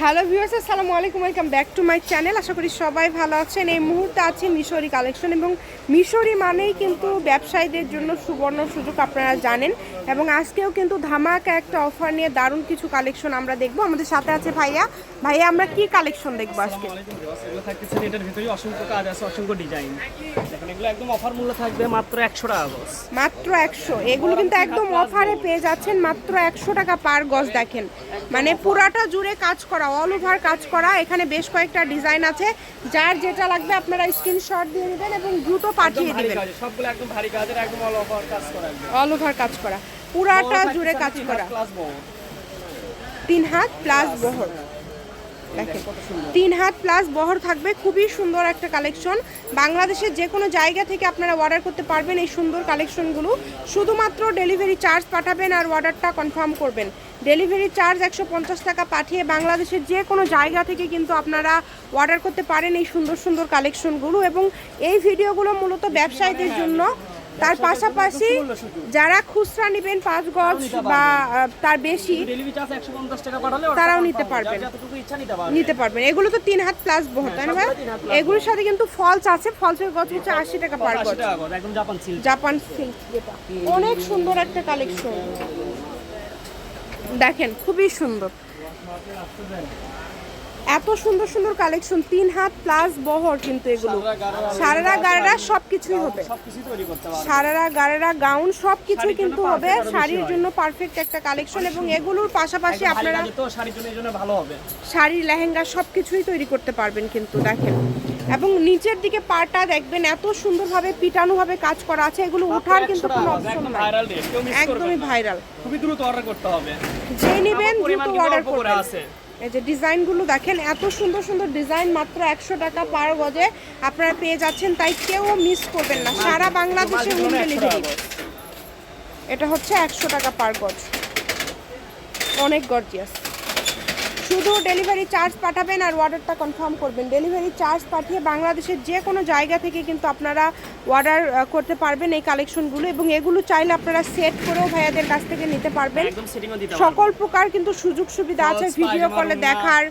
Hello viewers আসসালামু আলাইকুম welcome back to my channel. আশা করি সবাই ভালো আছেন। এই মুহূর্তে আছে মিশরি কালেকশন এবং মিশরি মানেই কিন্তু ব্যবসায়ীদের জন্য সুবর্ণ সুযোগ আপনারা জানেন। এবং আজকেও কিন্তু ধামাকা একটা অফার নিয়ে দারুণ কিছু কালেকশন আমরা দেখব। আমাদের সাথে আছে ভাইয়া। ভাইয়া আমরা কি কালেকশন দেখব আজকে? আসসালামু আলাইকুম ভিউয়ার্স, এগুলো থাকতেছে এটার ভিতরে অসংখ্য কাজ আছে অসংখ্য ডিজাইন এগুলো একদম অফার মূল্য থাকবে মাত্র একশো টাকা গজ। মাত্র একশো। এগুলো কিন্তু একদম অফারে পেয়ে যাচ্ছেন মাত্র একশো টাকা পার গজ দেখেন। মানে পুরাটা জুড়ে কাজ করা অল ওভার কাজ করা। এখানে বেশ কয়েকটা ডিজাইন আছে। যার যেটা লাগবে আপনারা স্ক্রিনশট দিয়ে নেবেন এবং দ্রুত পাঠিয়ে দিবেন। সবগুলো একদম ভারী কাজের একদম অল ওভার কাজ করা অল ওভার কাজ করা। পুরাটা জুড়ে কাজ করা। তিন হাত প্লাস বহর দেখেন তিন হাত প্লাস বহর থাকবে। খুবই সুন্দর একটা কালেকশন বাংলাদেশের যে কোনো জায়গা থেকে আপনারা অর্ডার করতে পারবেন এই সুন্দর কালেকশনগুলো শুধুমাত্র ডেলিভারি চার্জ পাঠাবেন আর অর্ডারটা কনফার্ম করবেন। ডেলিভারি চার্জ একশো পঞ্চাশ টাকা পাঠিয়ে বাংলাদেশের যে কোনো জায়গা থেকে কিন্তু আপনারা অর্ডার করতে পারেন এই সুন্দর সুন্দর কালেকশনগুলো এবং এই ভিডিওগুলো মূলত ব্যবসায়ীদের জন্য। তার পাশাপাশি যারা খুচরা নেবেন পাঁচ গজ বা তার বেশি তারাও নিতে পারবেন। নিতে পারবেন। এগুলো তো তিন হাত প্লাস বহর তাই না ভাই? এগুলোর সাথে কিন্তু ফলস আছে। ফলসের গজ হচ্ছে আশি টাকা পার গজ। জাপান সিল্ক অনেক সুন্দর একটা কালেকশন। দেখেন খুবই সুন্দর। এত সুন্দর সুন্দর কালেকশন তিন হাত প্লাস বহর কিন্তু এগুলো। সারারা গারারা সব কিছুই হবে। সারারা গারারা গাউন সব কিছুই কিন্তু হবে। শাড়ির জন্য পারফেক্ট একটা কালেকশন এবং এগুলোর পাশাপাশি আপনারা শাড়ির শাড়ি লেহেঙ্গা সব কিছুই তৈরি করতে পারবেন কিন্তু দেখেন। এবং নিচের দিকে পাটা দেখবেন এত সুন্দরভাবে পিটানোভাবে কাজ করা আছে এগুলো ওঠার কিন্তু কোনো অপশন নাই। একদমই ভাইরাল খুবই দ্রুত অর্ডার করতে হবে। যে নেবেন দ্রুত অর্ডার করবেন। আছে। এই যে ডিজাইনগুলো দেখেন এত সুন্দর সুন্দর ডিজাইন মাত্র একশো টাকা পার গজে আপনারা পেয়ে যাচ্ছেন তাই কেউ মিস করবেন না। সারা বাংলাদেশে হোম ডেলিভারি এটা হচ্ছে একশো টাকা পার গজ। অনেক গর্জিয়াস শুধু ডেলিভারি চার্জ পাঠাবেন আর অর্ডারটা কনফার্ম করবেন। ডেলিভারি চার্জ পাঠিয়ে বাংলাদেশের যে কোনো জায়গা থেকে কিন্তু আপনারা অর্ডার করতে পারবেন এই কালেকশনগুলো এবং এগুলো চাইলে আপনারা সেট করেও ভাইয়াদের কাছ থেকে নিতে পারবেন। সকল প্রকার কিন্তু সুযোগ সুবিধা আছে ভিডিও কলে দেখার।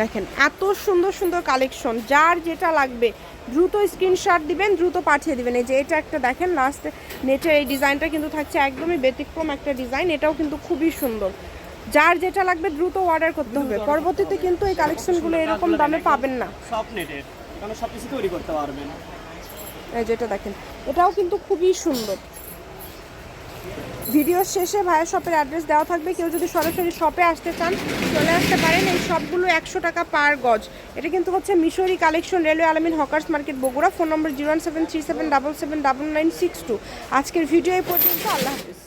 দেখেন এত সুন্দর সুন্দর কালেকশন যার যেটা লাগবে দ্রুত স্ক্রিনশট দিবেন দ্রুত পাঠিয়ে দিবেন। এই যে এটা একটা দেখেন লাস্ট নেটের এই ডিজাইনটা কিন্তু থাকছে একদমই ব্যতিক্রম একটা ডিজাইন এটাও কিন্তু খুবই সুন্দর। যার যেটা লাগবে দ্রুত অর্ডার করতে হবে। পরবর্তীতে কিন্তু এই কালেকশনগুলো এরকম দামে পাবেন না। নেটের কারণ তৈরি করতে পারবেন। এই যেটা দেখেন এটাও কিন্তু খুবই সুন্দর। ভিডিও শেষে ভাইয়া শপের অ্যাড্রেস দেওয়া থাকবে। কেউ যদি সরাসরি শপে আসতে চান চলে আসতে পারেন। এই সবগুলো একশো টাকা পার গজ। এটা কিন্তু হচ্ছে মিশরি কালেকশন রেলওয়ে আলমিন hawkers market Bogura. Phone number zero one seven three seven double seven double nine six two. আজকের ভিডিও এই পর্যন্ত। আল্লাহ হাফিজ।